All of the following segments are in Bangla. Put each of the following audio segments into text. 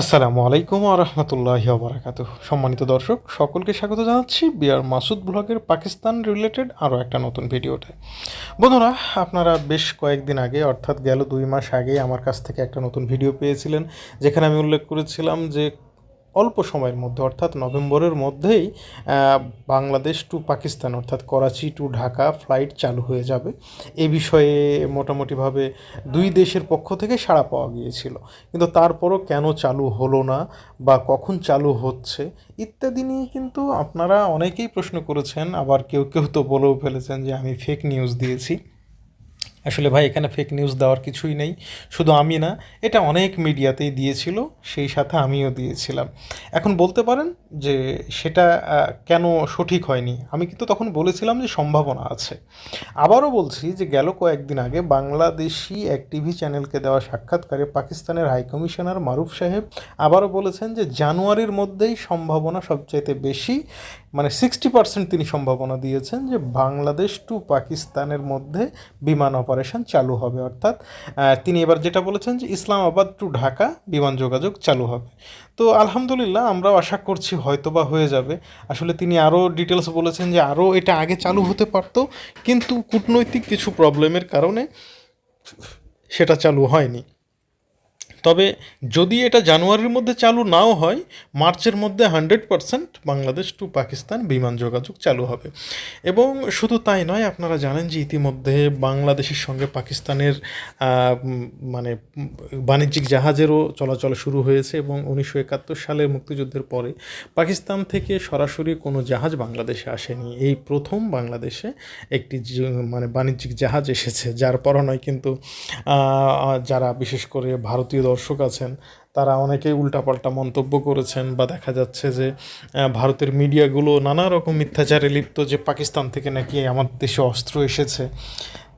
আসসালামু আলাইকুম আরহামতুল্লাহ বারাকাতু সম্মানিত দর্শক, সকলকে স্বাগত জানাচ্ছি বিআর মাসুদ ব্লগের পাকিস্তান রিলেটেড আরও একটা নতুন ভিডিওতে। বন্ধুরা, আপনারা বেশ কয়েকদিন আগে, অর্থাৎ গেল দুই মাস আগে আমার কাছ থেকে একটা নতুন ভিডিও পেয়েছিলেন, যেখানে আমি উল্লেখ করেছিলাম যে অল্প সময়ের মধ্যে, অর্থাৎ নভেম্বরের মধ্যেই বাংলাদেশ টু পাকিস্তান, অর্থাৎ করাচি টু ঢাকা ফ্লাইট চালু হয়ে যাবে। এ বিষয়ে মোটামুটিভাবে দুই দেশের পক্ষ থেকে সাড়া পাওয়া গিয়েছিল। কিন্তু তারপরও কেন চালু হলো না বা কখন চালু হচ্ছে, ইত্যাদি নিয়ে কিন্তু আপনারা অনেকেই প্রশ্ন করেছেন। আবার কেউ কেউ তো বলেও ফেলেছেন যে আমি ফেক নিউজ দিয়েছি। আসলে ভাই, এখানে ফেক নিউজ দেওয়ার কিছুই নেই। শুধু আমি না, এটা অনেক মিডিয়াতেই দিয়েছিল, সেই সাথে আমিও দিয়েছিলাম। এখন বলতে পারেন যে সেটা কেন সঠিক হয়নি? আমি কিন্তু তখন বলেছিলাম যে সম্ভাবনা আছে। আবারও বলছি যে গেল কয়েকদিন আগে বাংলাদেশি এক টিভি চ্যানেলকে দেওয়া সাক্ষাৎকারে পাকিস্তানের হাইকমিশনার মারুফ সাহেব আবারও বলেছেন যে জানুয়ারির মধ্যেই সম্ভাবনা সবচাইতে বেশি মানে সিক্সটি পার্সেন্ট তিনি সম্ভাবনা দিয়েছেন যে বাংলাদেশ টু পাকিস্তানের মধ্যে বিমান অপারেশন চালু হবে, অর্থাৎ তিনি এবার যেটা বলেছেন যে ইসলামাবাদ টু ঢাকা বিমান যোগাযোগ চালু হবে। তো আলহামদুলিল্লাহ আমরাও আশা করছি হয়তো বা হয়ে যাবে। আসলে তিনি আরও ডিটেলস বলেছেন যে আরও এটা আগে চালু হতে পারত, কিন্তু কূটনৈতিক কিছু প্রবলেমের কারণে সেটা চালু হয়নি। তবে যদি এটা জানুয়ারির মধ্যে চালু নাও হয়, মার্চের মধ্যে hundred percent Bangladesh to Pakistan বিমান যোগাযোগ চালু হবে। এবং শুধু তাই নয়, আপনারা জানেন যে ইতিমধ্যে বাংলাদেশের সঙ্গে পাকিস্তানের মানে বাণিজ্যিক জাহাজেরও চলাচল শুরু হয়েছে এবং উনিশশো একাত্তর সালের মুক্তিযুদ্ধের পরে পাকিস্তান থেকে সরাসরি কোনো জাহাজ বাংলাদেশে আসেনি। এই প্রথম বাংলাদেশে একটি মানে বাণিজ্যিক জাহাজ এসেছে, যার পরনয় কিন্তু যারা বিশেষ করে ভারতীয় দর্শক আছেন, তারা অনেকেই উল্টাপাল্টা মন্তব্য করেছেন বা দেখা যাচ্ছে যে ভারতের মিডিয়াগুলো নানা রকম মিথ্যাচারে লিপ্ত যে পাকিস্তান থেকে নাকি আমার দেশে অস্ত্র এসেছে।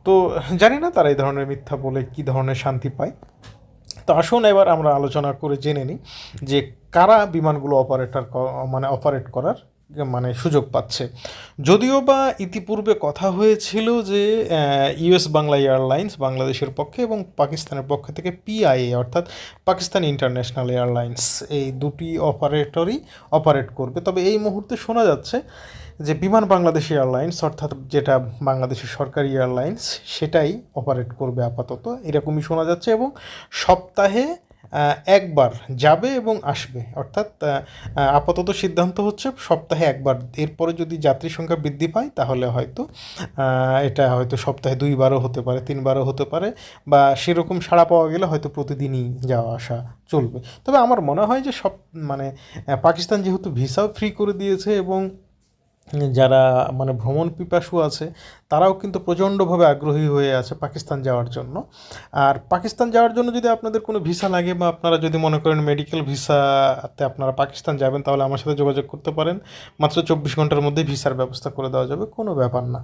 তো জানি না তারা এই ধরনের মিথ্যা বলে কী ধরনের শান্তি পায়। তো আসুন এবার আমরা আলোচনা করে জেনে নিই যে কারা বিমানগুলো অপারেটর মানে অপারেট করার মানে সুযোগ পাচ্ছে। যদিও বা ইতিপূর্বে কথা হয়েছিল যে ইউএস বাংলা এয়ারলাইন্স বাংলাদেশের পক্ষে এবং পাকিস্তানের পক্ষ থেকে পিআইএ অর্থাৎ পাকিস্তান ইন্টারন্যাশনাল এয়ারলাইন্স, এই দুটি অপারেটরই অপারেট করবে। তবে এই মুহূর্তে শোনা যাচ্ছে যে, বিমান বাংলাদেশ এয়ারলাইন্স, অর্থাৎ যেটা বাংলাদেশের সরকারি এয়ারলাইন্স, সেটাই অপারেট করবে আপাতত। এরকমই শোনা যাচ্ছে এবং সপ্তাহে একবার যাবে এবং আসবে। অর্থাৎ আপাতত সিদ্ধান্ত হচ্ছে সপ্তাহে একবার। এরপরে যদি যাত্রী সংখ্যা বৃদ্ধি পায়, তাহলে হয়তো এটা হয়তো সপ্তাহে দুইবারও হতে পারে, তিনবারও হতে পারে, বা সেরকম সাড়া পাওয়া গেলে হয়তো প্রতিদিনই যাওয়া আসা চলবে। তবে আমার মনে হয় যে সব মানে পাকিস্তান যেহেতু ভিসাও ফ্রি করে দিয়েছে এবং যারা মানে ভ্রমণ পিপাসু আছে তারাও কিন্তু প্রচণ্ডভাবে আগ্রহী হয়ে আছে পাকিস্তান যাওয়ার জন্য। আর পাকিস্তান যাওয়ার জন্য যদি আপনাদের কোনো ভিসা লাগে বা আপনারা যদি মনে করেন মেডিকেল ভিসাতে আপনারা পাকিস্তান যাবেন, তাহলে আমার সাথে যোগাযোগ করতে পারেন। মাত্র চব্বিশ ঘণ্টার মধ্যে ভিসার ব্যবস্থা করে দেওয়া যাবে, কোনো ব্যাপার না।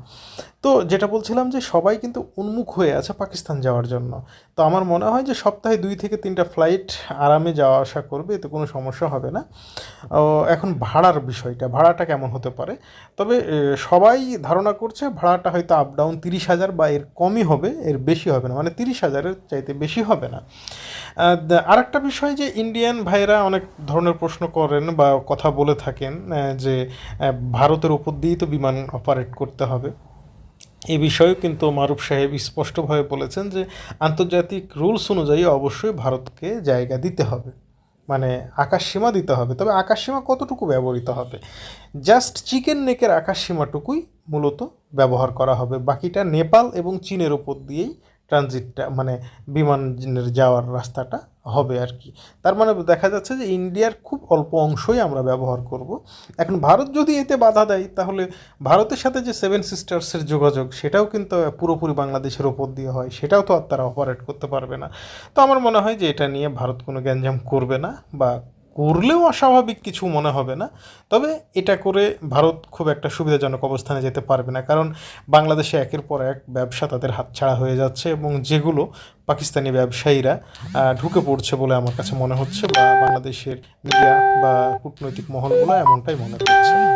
তো যেটা বলছিলাম যে সবাই কিন্তু উন্মুখ হয়ে আছে পাকিস্তান যাওয়ার জন্য। তো আমার মনে হয় যে সপ্তাহে দুই থেকে তিনটা ফ্লাইট আরামে যাওয়া আসা করবে, এতে কোনো সমস্যা হবে না। এখন ভাড়ার বিষয়টা, ভাড়াটা কেমন হতে পারে? তবে সবাই ধারণা করছে ভাড়াটা হয়তো আপ ডাউন তিরিশ হাজার বা এর কমই হবে, এর বেশি হবে না। মানে তিরিশ হাজারের চাইতে বেশি হবে না। আর একটা বিষয় যে ইন্ডিয়ান ভাইরা অনেক ধরনের প্রশ্ন করেন বা কথা বলে থাকেন যে ভারতের উপর দিয়েই তো বিমান অপারেট করতে হবে। এ বিষয়েও কিন্তু মারুফ সাহেব স্পষ্টভাবে বলেছেন যে, আন্তর্জাতিক রুলস অনুযায়ী অবশ্যই ভারতকে জায়গা দিতে হবে। মানে আকাশসীমা দিতে হবে। তবে আকাশসীমা কতটুকু ব্যবহৃত হবে? জাস্ট চিকেন নেকের আকাশসীমাটুকুই মূলত ব্যবহার করা হবে। বাকিটা নেপাল এবং চীনের ওপর দিয়েই ট্রানজিটটা মানে বিমান যাওয়ার রাস্তাটা হবে আর কি। তার মানে দেখা যাচ্ছে যে ইন্ডিয়ার খুব অল্প অংশই আমরা ব্যবহার করব। এখন ভারত যদি এতে বাধা দেয়, তাহলে ভারতের সাথে যে সেভেন সিস্টার্সের যোগাযোগ, সেটাও কিন্তু পুরোপুরি বাংলাদেশের ওপর দিয়ে হয়। সেটাও তো আর তারা অপারেট করতে পারবে না। তো আমার মনে হয় যে এটা নিয়ে ভারত কোনো গ্যাঞ্জাম করবে না বা করলেও অস্বাভাবিক কিছু মনে হবে না। তবে এটা করে ভারত খুব একটা সুবিধাজনক অবস্থানে যেতে পারবে না। কারণ বাংলাদেশে একের পর এক ব্যবসা তাদের হাতছাড়া হয়ে যাচ্ছে এবং যেগুলো পাকিস্তানি ব্যবসায়ীরা ঢুকে পড়ছে বলে আমার কাছে মনে হচ্ছে বা বাংলাদেশের মিডিয়া বা কূটনৈতিক মহলগুলো এমনটাই মনে করছে।